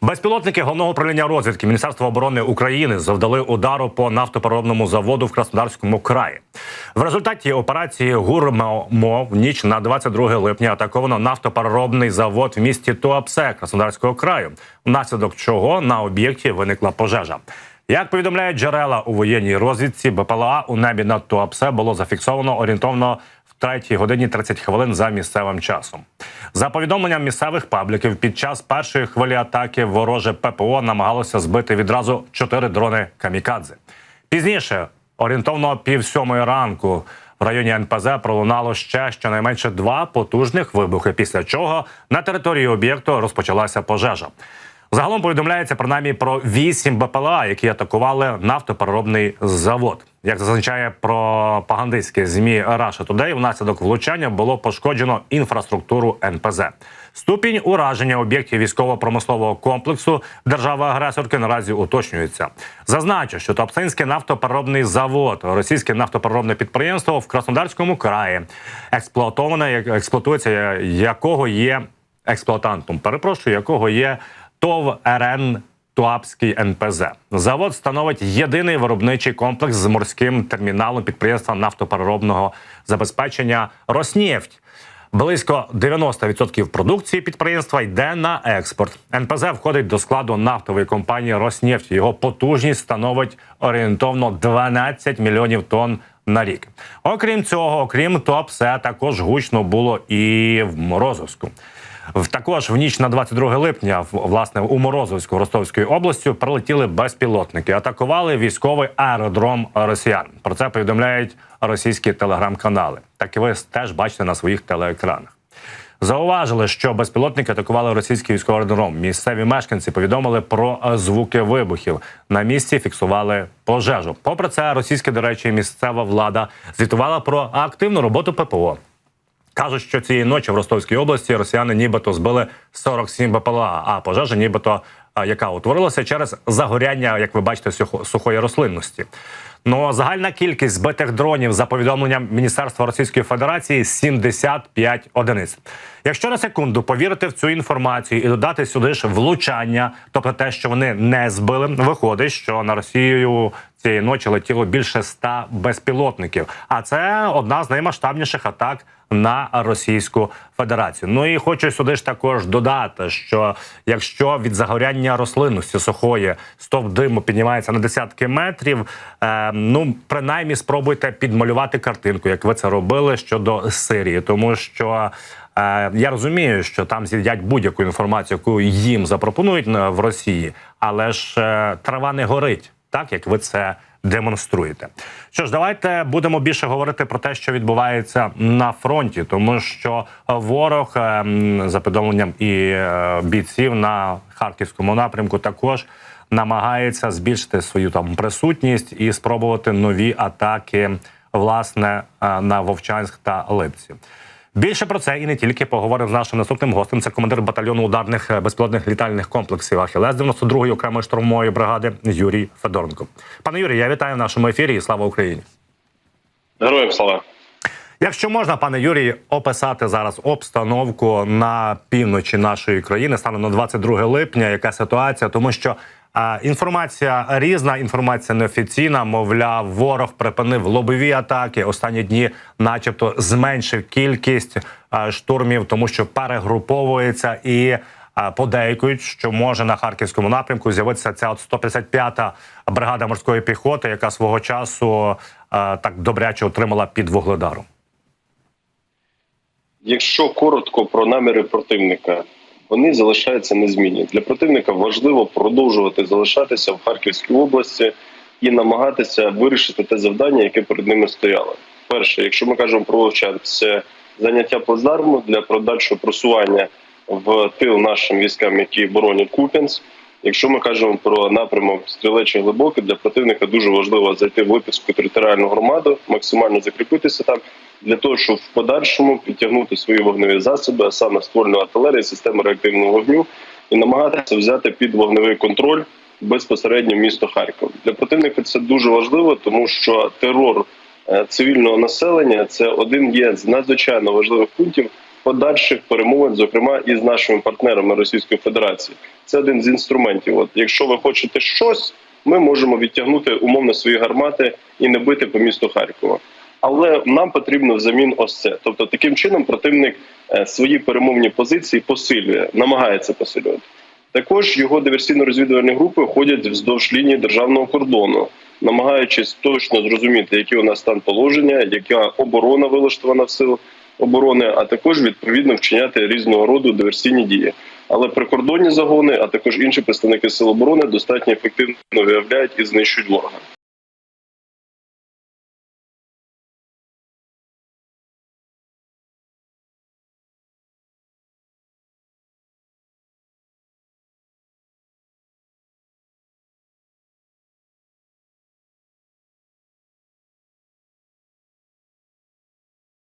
Безпілотники головного управління розвідки Міністерства оборони України завдали удару по нафтопереробному заводу в Краснодарському краї. В результаті операції ГУРМО в ніч на 22 липня атаковано нафтопереробний завод в місті Туапсе Краснодарського краю, внаслідок чого на об'єкті виникла пожежа. Як повідомляють джерела у воєнній розвідці, БПЛА у небі над Туапсе було зафіксовано орієнтовно в 3 годині 30 хвилин за місцевим часом. За повідомленням місцевих пабліків, під час першої хвилі атаки вороже ППО намагалося збити відразу чотири дрони камікадзе. Пізніше, орієнтовно пів сьомої ранку, в районі НПЗ пролунало ще щонайменше два потужних вибухи. Після чого на території об'єкту розпочалася пожежа. Загалом повідомляється принаймні про вісім БПЛА, які атакували нафтопереробний завод. Як зазначає пропагандистське змі Russia Today, внаслідок влучання було пошкоджено інфраструктуру НПЗ. Ступінь ураження об'єктів військово-промислового комплексу держави-агресорки наразі уточнюється. Зазначу, що Топцинський нафтопереробний завод, російське нафтопереробне підприємство в Краснодарському краї, експлуатоване, як- експлуатується якого є експлуатантом. Перепрошую, якого є ТОВ РН Туапський НПЗ. Завод становить єдиний виробничий комплекс з морським терміналом підприємства нафтопереробного забезпечення Роснефть. Близько 90% продукції підприємства йде на експорт. НПЗ входить до складу нафтової компанії Роснефть. Його потужність становить орієнтовно 12 мільйонів тонн на рік. Окрім цього, окрім ТОП, все також гучно було і в Морозовську. Також в ніч на 22 липня, власне, у Морозовську Ростовської області прилетіли безпілотники, атакували військовий аеродром росіян. Про це повідомляють російські телеграм-канали. Так і ви теж бачите на своїх телеекранах. Зауважили, що безпілотники атакували російський військовий аеродром. Місцеві мешканці повідомили про е, звуки вибухів. На місці фіксували пожежу. Попри це, російська, до речі, місцева влада звітувала про активну роботу ППО. Кажуть, що цієї ночі в Ростовській області росіяни нібито збили 47 БПЛА, а пожежа нібито яка утворилася через загоряння, як ви бачите, сухо- сухої рослинності. Ну загальна кількість збитих дронів за повідомленням Міністерства Російської Федерації 75 одиниць. Якщо на секунду повірити в цю інформацію і додати сюди ж влучання, тобто те, що вони не збили, виходить, що на Росію цієї ночі летіло більше 100 безпілотників. А це одна з наймасштабніших атак на Російську Федерацію. Ну і хочу сюди ж також додати, що якщо від загоряння рослинності сухої стовп диму піднімається на десятки метрів, е, ну принаймні спробуйте підмалювати картинку, як ви це робили щодо Сирії, тому що. Е, Я розумію, що там з'їдять будь-яку інформацію, яку їм запропонують в Росії, але ж е, трава не горить, так як ви це демонструєте. Що ж, давайте будемо більше говорити про те, що відбувається на фронті, тому що ворог е, за повідомленням і е, бійців на харківському напрямку також намагається збільшити свою там присутність і спробувати нові атаки власне е, на Вовчанськ та Липці. Більше про це і не тільки поговоримо з нашим наступним гостем. Це командир батальйону ударних е, безпілотних літальних комплексів Ахілес 92-ї окремої штурмової бригади Юрій Федоренко. Пане Юрій, я вітаю в нашому ефірі і слава Україні. Героям слава. Якщо можна, пане Юрій, описати зараз обстановку на півночі нашої країни станом на 22 липня, яка ситуація, тому що а, інформація різна, інформація неофіційна. Мовляв, ворог припинив лобові атаки. Останні дні, начебто, зменшив кількість а, штурмів, тому що перегруповується і. Подейкують, що може на харківському напрямку з'явитися ця от 155-та бригада морської піхоти, яка свого часу а, так добряче отримала під вугледаром. Якщо коротко про наміри противника, вони залишаються незмінні. Для противника важливо продовжувати залишатися в Харківській області і намагатися вирішити те завдання, яке перед ними стояло. Перше, якщо ми кажемо про Вовчан, це заняття плацдарму для подальшого просування в тил нашим військам, які боронять Куп'янськ. Якщо ми кажемо про напрямок стрілечі глибоке, для противника дуже важливо зайти в Липецьку територіальну громаду, максимально закріпитися там для того, щоб в подальшому підтягнути свої вогневі засоби, а саме ствольну артилерію, систему реактивного вогню, і намагатися взяти під вогневий контроль безпосередньо місто Харків. Для противника це дуже важливо, тому що терор е, цивільного населення це один є з надзвичайно важливих пунктів подальших перемовин, зокрема і з нашими партнерами Російської Федерації. Це один з інструментів. От якщо ви хочете щось, ми можемо відтягнути умовно свої гармати і не бити по місту Харкова. Але нам потрібно взамін ось це. Тобто, таким чином противник е, свої перемовні позиції посилює, намагається посилювати. Також його диверсійно-розвідувальні групи ходять вздовж лінії державного кордону, намагаючись точно зрозуміти, який у нас стан положення, яка оборона вилаштована в сил оборони, а також відповідно вчиняти різного роду диверсійні дії. Але прикордонні загони, а також інші представники сил оборони достатньо ефективно виявляють і знищують ворога.